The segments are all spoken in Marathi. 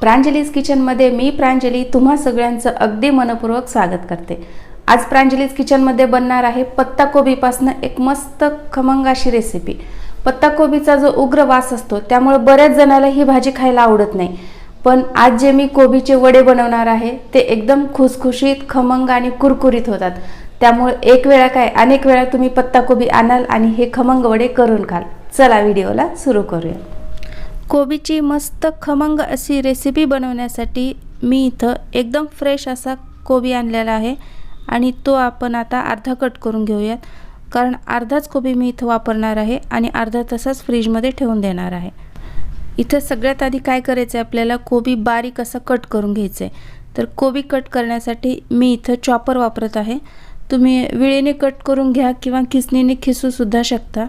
प्रांजलीज किचनमध्ये मी प्रांजली तुम्हा सगळ्यांचं अगदी मनपूर्वक स्वागत करते. आज प्रांजलीज किचनमध्ये बनणार आहे पत्ताकोबीपासनं एक मस्त खमंग अशी रेसिपी पत्ताकोबीचा जो उग्र वास असतो त्यामुळे बऱ्याच जणाला ही भाजी खायला आवडत नाही. पण आज जे मी कोबीचे वडे बनवणार आहे ते एकदम खुसखुशीत खमंग आणि कुरकुरीत होतात. त्यामुळे एक वेळा काय अनेक वेळा तुम्ही पत्ताकोबी आणाल आणि हे खमंग वडे करून खाल. चला व्हिडिओला सुरू करूया. कोबीची मस्त खमंग अशी रेसिपी बनवण्यासाठी मी इथं एकदम फ्रेश असा कोबी आणलेला आहे. आणि तो आपण आता अर्धा कट करून घेऊयात. कारण अर्धाच कोबी मी इथं वापरणार आहे आणि अर्धा तसाच फ्रीजमध्ये ठेवून देणार आहे. इथं सगळ्यात आधी काय करायचं आहे आपल्याला? कोबी बारीक असा कट करून घ्यायचं आहे तर कोबी कट करण्यासाठी मी इथं चॉपर वापरत आहे. तुम्ही वेळेने कट करून घ्या किंवा खिसणीने खिसूसुद्धा शकता.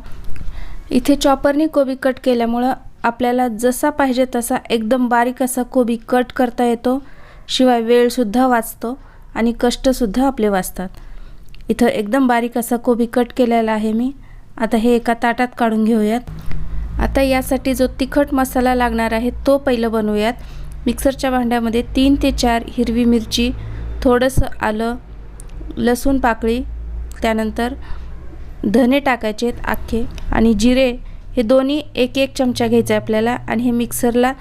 इथे चॉपरने कोबी कट केल्यामुळं आपल्याला जसा पाहिजे तसा एकदम बारीक असा कोबी कट करता येतो. शिवाय वेळसुद्धा वाचतो आणि कष्टसुद्धा आपले वाचतात. इथं एकदम बारीक असा कोबी कट केलेला आहे मी. आता हे एका ताटात काढून घेऊयात. आता यासाठी जो तिखट मसाला लागणार आहे तो पहिलं बनवूयात. मिक्सरच्या भांड्यामध्ये तीन ते चार हिरवी मिरची थोडंसं आलं लसूण पाकळी त्यानंतर धने टाकायचे आहेत अख्खे आणि जिरे हे दोन्ही एक एक चमचा घ्यायचा आहे आपल्याला आणि हे मिक्सरला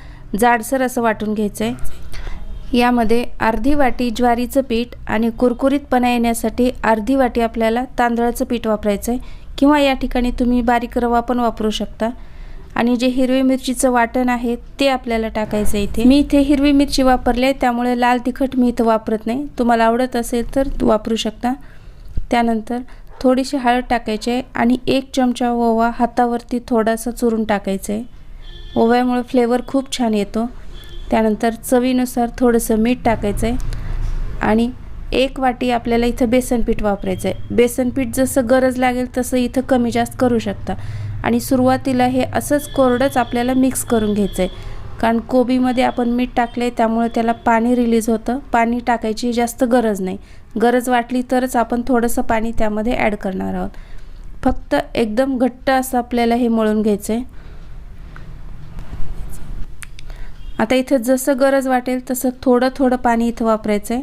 जाडसर असं वाटून घ्यायचं आहे यामध्ये अर्धी वाटी ज्वारीचं पीठ आणि कुरकुरीतपणा येण्यासाठी अर्धी वाटी आपल्याला तांदळाचं पीठ वापरायचं आहे किंवा या ठिकाणी तुम्ही बारीक रवा पण वापरू शकता. आणि जे हिरवी मिरचीचं वाटण आहे ते आपल्याला टाकायचं आहे इथे. मी इथे हिरवी मिरची वापरले त्यामुळे लाल तिखट मी इथं वापरत नाही. तुम्हाला आवडत असेल तर वापरू शकता. त्यानंतर थोडीशी हळद टाकायची आहे आणि एक चमचा ओवा हातावरती थोडासा चुरून टाकायचं. आहे ओव्यामुळे फ्लेवर खूप छान येतो. त्यानंतर चवीनुसार थोडंसं मीठ टाकायचं आहे आणि एक वाटी आपल्याला इथं बेसनपीठ वापरायचं आहे बेसनपीठ जसं गरज लागेल तसं इथं कमी जास्त करू शकता. आणि सुरुवातीला हे असंच कोरडंच आपल्याला मिक्स करून घ्यायचं आहे कारण कोबीमध्ये आपण मीठ टाकले त्यामुळे त्याला पाणी रिलीज होतं. पाणी टाकायची जास्त गरज नाही. गरज वाटली तरच आपण थोडंसं पाणी त्यामध्ये ॲड करणार आहोत. फक्त एकदम घट्ट असं आपल्याला हे मळून घ्यायचं आहे आता इथं जसं गरज वाटेल तसं थोडं थोडं पाणी इथं वापरायचं आहे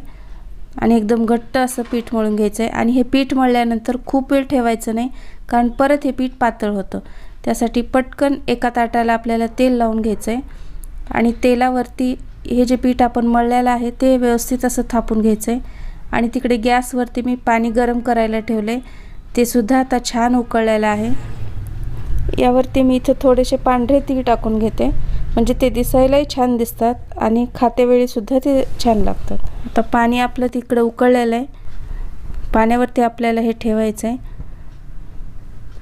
आणि एकदम घट्ट असं पीठ मळून घ्यायचं आहे आणि हे पीठ मळल्यानंतर खूप वेळ ठेवायचं नाही कारण परत हे पीठ पातळ होतं. त्यासाठी पटकन एका ताटाला आपल्याला तेल लावून घ्यायचं आहे आणि तेलावरती हे जे पीठ आपण मळलेलं आहे ते व्यवस्थित असं थापून घ्यायचं आहे आणि तिकडे गॅसवरती मी पाणी गरम करायला ठेवलं आहे ते सुद्धा आता छान उकळलेलं आहे. यावरती मी इथं थोडेसे पांढरे तीळ टाकून घेते. म्हणजे ते दिसायलाही छान दिसतात आणि खातेवेळीसुद्धा ते छान लागतात. आता पाणी आपलं तिकडं उकळलेलं आहे. पाण्यावरती आपल्याला हे ठेवायचं आहे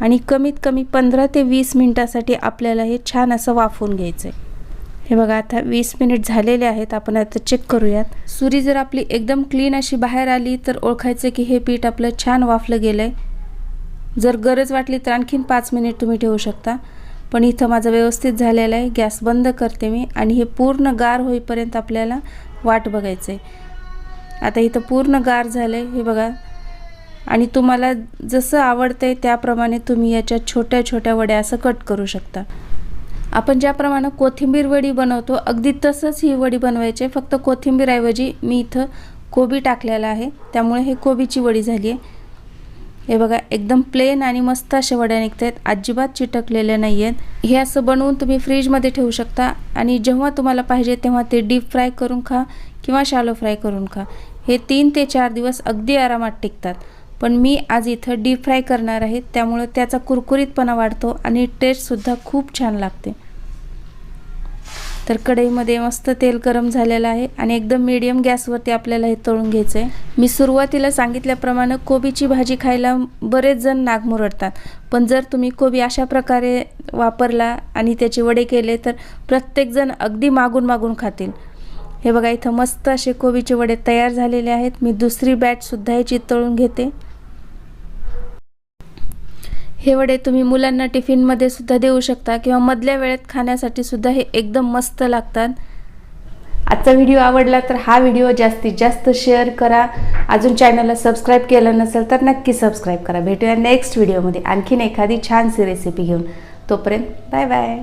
आणि कमीत कमी पंधरा ते वीस मिनटासाठी आपल्याला हे छान असं वाफवून घ्यायचं आहे हे बघा आता वीस मिनिट झालेले आहेत आपण आता चेक करूयात. सुरी जर आपली एकदम क्लीन अशी बाहेर आली तर ओळखायचं की हे पीठ आपलं छान वाफलं गेलं आहे जर गरज वाटली तर आणखीन पाच मिनिट तुम्ही ठेवू शकता. पण इथं माझं व्यवस्थित झालेलं आहे गॅस बंद करते मी आणि हे पूर्ण गार होईपर्यंत आपल्याला वाट बघायचं आहे आता इथं पूर्ण गार झालं आहे हे बघा. आणि तुम्हाला जसं आवडतं आहे त्याप्रमाणे तुम्ही याच्या छोट्या छोट्या वड्या असं कट करू शकता. आपण ज्याप्रमाणे कोथिंबीर वडी बनवतो अगदी तसंच ही वडी बनवायची आहे. फक्त कोथिंबीरऐवजी मी इथं कोबी टाकलेला आहे. त्यामुळे हे कोबीची वडी झाली आहे. हे बघा एकदम प्लेन आणि मस्त अशा वड्या निघत आहेत अजिबात चिटकलेल्या नाही आहेत हे असं बनवून तुम्ही फ्रीजमध्ये ठेवू शकता. आणि जेव्हा तुम्हाला पाहिजे तेव्हा ते डीप फ्राय करून खा किंवा शालो फ्राय करून खा. हे तीन ते चार दिवस अगदी आरामात टिकतात. पण मी आज इथं डीप फ्राय करणार आहे त्यामुळं त्याचा कुरकुरीतपणा वाढतो आणि टेस्टसुद्धा खूप छान लागते. तर कढईमध्ये मस्त तेल गरम झालेलं आहे आणि एकदम मीडियम गॅसवरती आपल्याला हे तळून घ्यायचं आहे मी सुरुवातीला सांगितल्याप्रमाणे कोबीची भाजी खायला बरेच जण नागमुरडतात पण जर तुम्ही कोबी अशा प्रकारे वापरला आणि त्याचे वडे केले तर प्रत्येकजण अगदी मागून मागून खातील. हे बघा इथं मस्त असे कोबीचे वडे तयार झालेले आहेत. मी दुसरी बॅटसुद्धा याची तळून घेते. हे वडे तुम्ही मुलांना टिफिनमध्ये सुद्धा देऊ शकता किंवा मधल्या वेळेत खाण्यासाठी सुद्धा हे एकदम मस्त लागतात. आजचा व्हिडिओ आवडला तर हा व्हिडिओ जास्तीत जास्त शेअर करा. अजून चॅनलला सबस्क्राईब केलं नसेल तर नक्की सबस्क्राईब करा. भेटूया नेक्स्ट व्हिडिओमध्ये आणखीन एखादी छानशी रेसिपी घेऊन. तोपर्यंत बाय बाय.